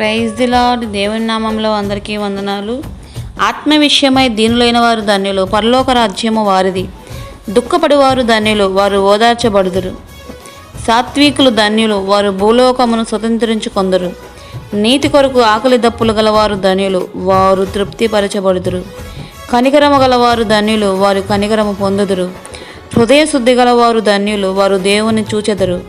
Praise the lord దేవుని నామంలో అందరికీ వందనాలు. ఆత్మ విషయమై దీనులైన వారు ధన్యులు. పరలోక రాజ్యము వారిది. దుఃఖపడివారు ధన్యులు. వారు ఓదార్చబడుదురు. సాత్వికులు ధన్యులు. వారు భూలోకమును స్వతంత్రించుకొందరు. నీతి కొరకు ఆకలి దప్పులు గలవారు ధన్యులు. వారు తృప్తిపరచబడుదురు. కనికరము గలవారు ధన్యులు. వారు కనికరము పొందుదురు. హృదయ శుద్ధి గలవారు ధన్యులు. వారు దేవుని చూచెదరు.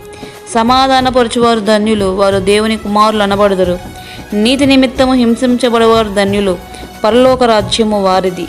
సమాధానపరచువారు ధన్యులు. వారు దేవుని కుమారులు అనబడుదురు. నీతి నిమిత్తము హింసించబడవారు ధన్యులు. పరలోక రాజ్యము వారిది.